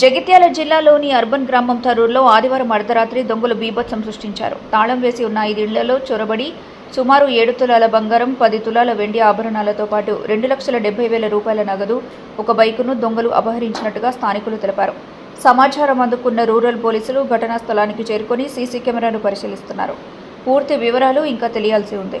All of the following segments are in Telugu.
జగిత్యాల జిల్లాలోని అర్బన్ గ్రామం తరూరులో ఆదివారం అర్ధరాత్రి దొంగలు బీభత్సం సృష్టించారు. తాళం వేసి ఉన్న ఐదు ఇళ్ళలో చొరబడి సుమారు ఏడు తులాల బంగారం పది తులాల వెండి ఆభరణాలతో పాటు రెండు లక్షల డెబ్బై వేల రూపాయల నగదు ఒక బైకును దొంగలు అపహరించినట్టుగా స్థానికులు తెలిపారు. సమాచారం అందుకున్న రూరల్ పోలీసులు ఘటనా స్థలానికి చేరుకొని సీసీ కెమెరాను పరిశీలిస్తున్నారు. పూర్తి వివరాలు ఇంకా తెలియాల్సి ఉంది.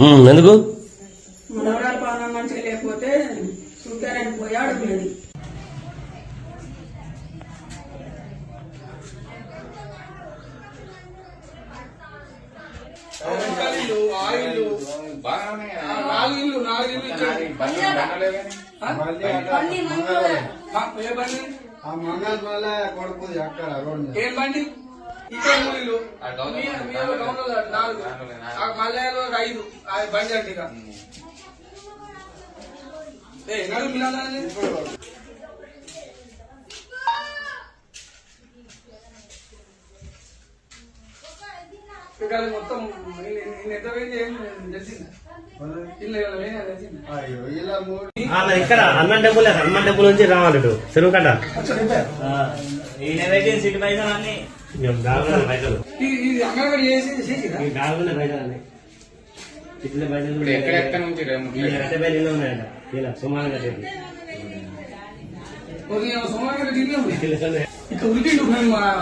ఉమ్, ఎందుకు? లేకపోతే చూద్దారని పోయాడు లేదు నాలుగు ఇల్లు నాలుగు ఇల్లు ఇచ్చాడు ఆ, ఏ బండి? ఆ మంగళ వల్ల కొడుకు అక్కడ రోడ్ మీద. ఏం బండి? మూడు గౌన్లో నాలుగు. మల్లయ్యలో ఐదు. ఆ బండి అంటే ఇక. ఏ మిలాలని ఇక్కడ మొత్తం ఇన్ని- ఇన్ని ఎంత పోయింది ఏం తెలిసిందా ఇల్లు ఏమైనా పోయినా తెలిసిందా అయ్యో ఇలా మూడు అలా ఇక్కడ హనుమాన్ టెంపుల్ హనుమాన్ టెంపుల్ నుంచి రావాలి చెరువు కట్ట సిటీ పైసలు. అన్ని పైసలు పైసలు అన్ని ఇట్ల ఎక్కడెక్కడ నుంచి ఉన్నాయంట. ఇలా సుమారు ఇక ఉరికిండు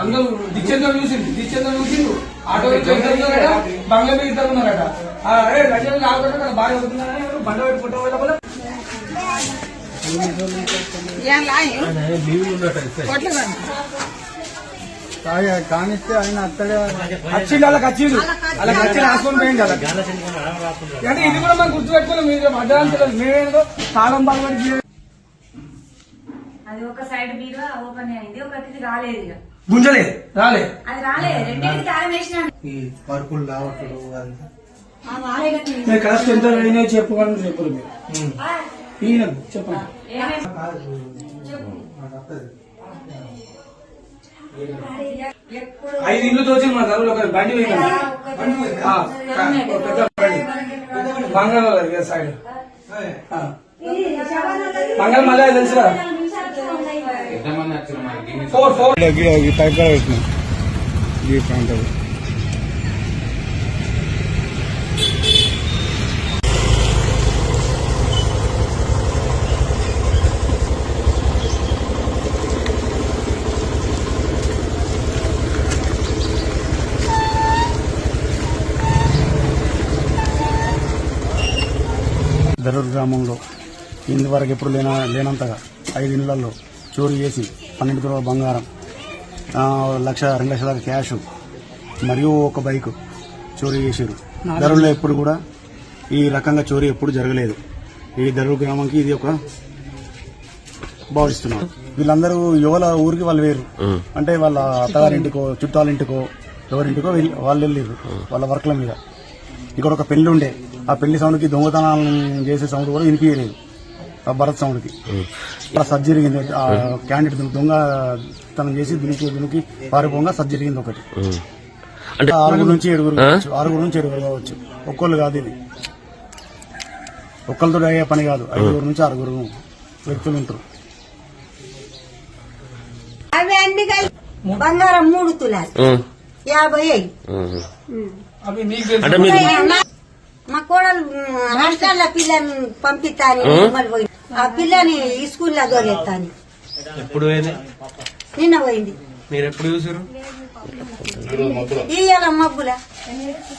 అందరూ. దిచ్చేందో చూసిండు. దిచ్చేందో చూసిండు. ఆటో ఉన్నారట బంగ్లా మీద ఇద్దరు ఉన్నారట. బాగా అవుతున్నారని బండ పెట్టి పుట్ట వెళ్ళబోలే కానిస్తే ఆయన అత్తడే. వచ్చిండు వాళ్ళకి వచ్చిండు వాళ్ళకి వచ్చి రాసుకొని పోయింది రాసుకుంటారు అంటే ఇది కూడా మనం గుర్తుపెట్టుకోలేం మీరు అడ్డాంతరం మేమేందో తాళం బాగుపడి అది ఒక సైడ్ బీరువా ఓపెన్ అయింది ఒకటి రాలేదు ఇక. గుంజలేదు అది రాలేదు రెండింటికి తాళం వేసినాను ఈ పరుపులు ఆ మీరు కాస్ట్ ఎంత అయినాయో చెప్పుకోవాలని చెప్పరు మీరు. ఈయన చెప్పండి. ఐదు ఇల్లు తోచి మా తరువులో ఒక బండి పోయింది ఆ, ఒక పెద్ద బండి బంగాళ సైడ్. ఆ. మంగళ మళ్ళీ తెలుసు కదా ఫోర్ ఫోర్. ఈ పైప్ వేసిన ఈ ప్రాంతం దరూర్ గ్రామంలో ఇంతవరకు ఎప్పుడు లేన లేనంతగా ఐదు ఇళ్ళలో చోరీ చేసి పన్నెండు తులాల బంగారం ఆ, లక్ష రెండు లక్షల క్యాష్ మరియు ఒక బైక్ చోరీ చేశారు. ధరలో ఎప్పుడు కూడా ఈ రకంగా చోరీ ఎప్పుడు జరగలేదు. ఈ దరూర్ గ్రామంకి ఇది ఒక భావిస్తున్నాం. వీళ్ళందరూ యువల ఊరికి వాళ్ళు వేరు. అంటే వాళ్ళ అత్తగారింటికో చుట్టాలింటికో ఎవరింటికో వెళ్ళి- వాళ్ళు వెళ్ళారు వాళ్ళ వర్క్ల మీద. ఇక్కడ ఒక పెళ్ళి ఉండే ఆ పెళ్ళి సౌండ్కి దొంగతనాలు చేసే సౌండ్ కూడా వినిపించలేదు. భరత్ సౌండ్కి. అలా సర్జరీ జరిగింది. ఆ క్యాండిడేట్ దొంగతనం చేసి దునికి దునికి పారిపోగా సర్జరీ జరిగింది ఒకటి. అంటే ఆరుగురు నుంచి ఏడుగురు కావచ్చు. ఆరుగురు నుంచి ఏడుగురు కావచ్చు. ఒక్కళ్ళు కాదు ఇది. ఒక్కరితో అయ్యే పని కాదు. ఐదుగురు నుంచి ఆరుగురు వ్యక్తులు ఉంటారు. అవి అన్ని కలిపి బంగారం మూడు తులాలు. యాభై అంటే మీరు మా కోడలు హాస్టల్లో పిల్లని పంపిస్తాను ఆ? పిల్లని ఈ స్కూల్లో దొరెత్తాను ఎప్పుడు నిన్న పోయింది. మీరు ఎప్పుడు చూసారు ఇయ్యాల మబ్బుల.